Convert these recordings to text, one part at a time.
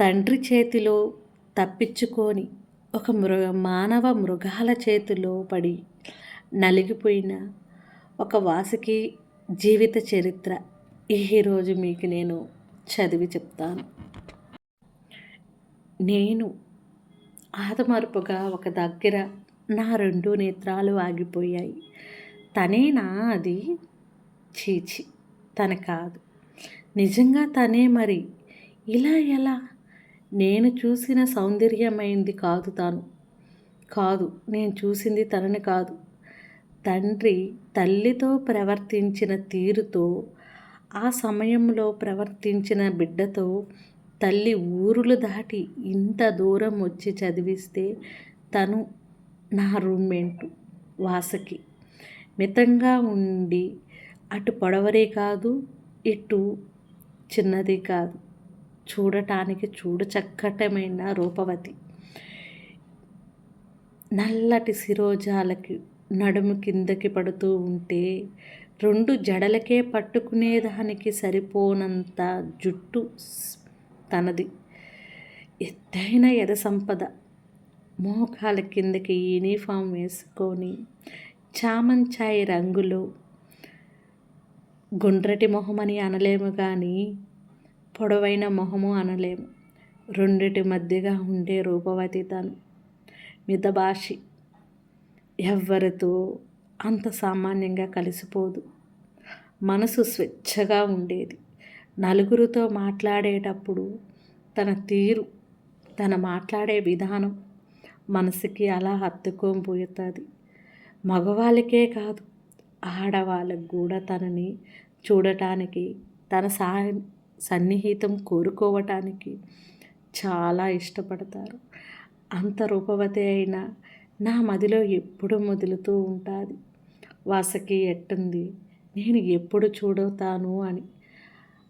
తండ్రి చేతిలో తప్పించుకొని ఒక మృగ మానవ మృగాల చేతిలో పడి నలిగిపోయిన ఒక వాసుకి జీవిత చరిత్ర ఈరోజు మీకు నేను చదివి చెప్తాను. నేను ఆదమరుపుగా ఒక దగ్గర నా రెండు నేత్రాలు ఆగిపోయాయి. తనేనా అది చీచి తన కాదు. నిజంగా తనే మరి ఇలా ఎలా నేను చూసిన సౌందర్యమైంది కాదు తాను. కాదు నేను చూసింది తనని కాదు. తండ్రి తల్లితో ప్రవర్తించిన తీరుతో ఆ సమయంలో ప్రవర్తించిన బిడ్డతో తల్లి ఊరులు దాటి ఇంత దూరం వచ్చి చదివిస్తే తను నా రూమ్మేట్? వాసకి. మితంగా ఉండి అటు పొడవరే కాదు ఇటు చిన్నది కాదు. చూడటానికి చూడ చక్కటమైన రూపవతి. నల్లటి శిరోజాలకి నడుము కిందకి పడుతూ ఉంటే రెండు జడలకే పట్టుకునేదానికి సరిపోనంత జుట్టు తనది. ఎత్తైన ఎద సంపద మోకాల కిందకి యూనిఫామ్ వేసుకొని చామంచాయి రంగులో గుండ్రటి మొహమని అనలేము కానీ పొడవైన మొహము అనలేము. రెండిటి మధ్యగా ఉండే రూపవతి తను మితభాషి ఎవ్వరితో అంత సామాన్యంగా కలిసిపోదు. మనసు స్వేచ్ఛగా ఉండేది. నలుగురితో మాట్లాడేటప్పుడు తన తీరు తన మాట్లాడే విధానం మనసుకి అలా హత్తుకోబోతుంది మగవాళ్ళకే కాదు ఆడవాళ్ళకు కూడా తనని చూడటానికి తన సా సన్నిహితం కోరుకోవటానికి చాలా ఇష్టపడతారు. అంత రూపవతి అయినా నా మదిలో ఎప్పుడు మొదులుతూ ఉంటుంది. వాసకి ఎట్టుంది? నేను ఎప్పుడు చూడవుతాను అని.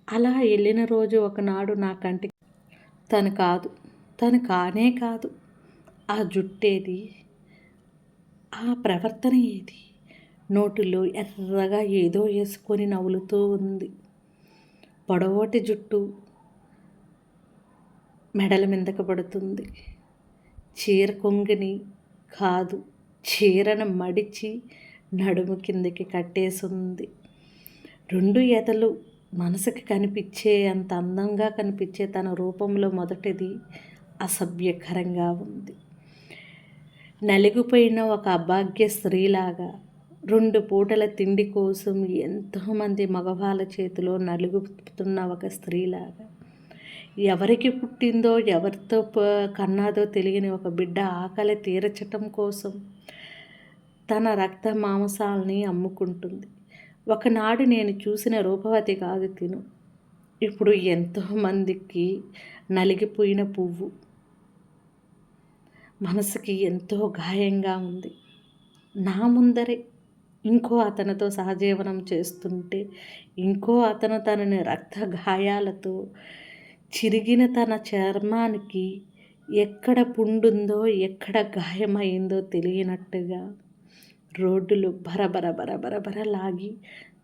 అలా వెళ్ళిన రోజు ఒకనాడు నా కంటికి తను కాదు తను కానే కాదు. ఆ జుట్టేది? ఆ ప్రవర్తన ఏది? నోటిలో ఎర్రగా ఏదో వేసుకొని నవ్వులుతూ ఉంది. పొడవటి జుట్టు మెడల మీదకు పడుతుంది. చీర కొంగిని కాదు చీరను మడిచి నడుము కిందకి కట్టేసింది. రెండు ఎదలు మనసుకి కనిపించే అంత అందంగా కనిపించే తన రూపంలో మొదటిది అసభ్యకరంగా ఉంది. నలిగిపోయిన ఒక అభాగ్య స్త్రీలాగా రెండు పూటల తిండి కోసం ఎంతోమంది మగవాళ్ళ చేతిలో నలుగుతున్న ఒక స్త్రీలాగా. ఎవరికి పుట్టిందో ఎవరితో కన్నాదో తెలియని ఒక బిడ్డ ఆకలి తీరచటం కోసం తన రక్త మాంసాలని అమ్ముకుంటుంది. ఒకనాడు నేను చూసిన రూపవతి కాదు తిను. ఇప్పుడు ఎంతోమందికి నలిగిపోయిన పువ్వు. మనసుకి ఎంతో గాయంగా ఉంది. నా ముందరే ఇంకో అతనితో సహజీవనం చేస్తుంటే ఇంకో అతను తనని రక్త గాయాలతో చిరిగిన తన చర్మానికి ఎక్కడ పుండుందో ఎక్కడ గాయమైందో తెలియనట్టుగా రోడ్డులు బరబర బరబర బర లాగి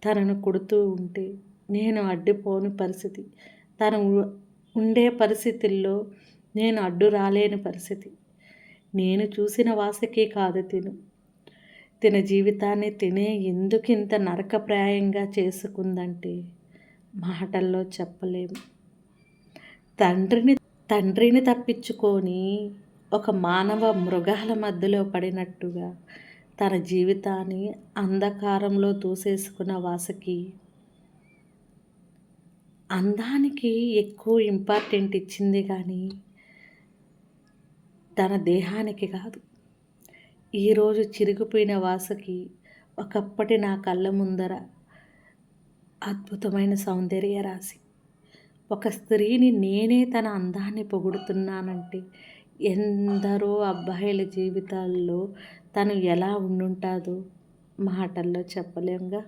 తనను కొడుతూ ఉంటే నేను అడ్డుపోని పరిస్థితి. తను ఉండే పరిస్థితుల్లో నేను అడ్డు రాలేని పరిస్థితి. నేను చూసిన వాసకే కాదు తిను. తిన జీవితాన్ని తినే ఎందుకు ఇంత నరకప్రాయంగా చేసుకుందంటే మాటల్లో చెప్పలేము. తండ్రిని తండ్రిని తప్పించుకొని ఒక మానవ మృగాల మధ్యలో పడినట్టుగా తన జీవితాన్ని అంధకారంలో దూసేసుకున్న వాసకి అందానికి ఎక్కువ ఇంపార్టెంట్ ఇచ్చింది కానీ తన దేహానికి కాదు. ఈరోజు చిరిగిపోయిన వాసకి ఒకప్పటి నా కళ్ళ ముందర అద్భుతమైన సౌందర్య రాశి. ఒక స్త్రీని నేనే తన అందాన్ని పొగుడుతున్నానంటే ఎందరో అబ్బాయిల జీవితాల్లో తను ఎలా ఉండుంటాదో మాటల్లో చెప్పలేంగా.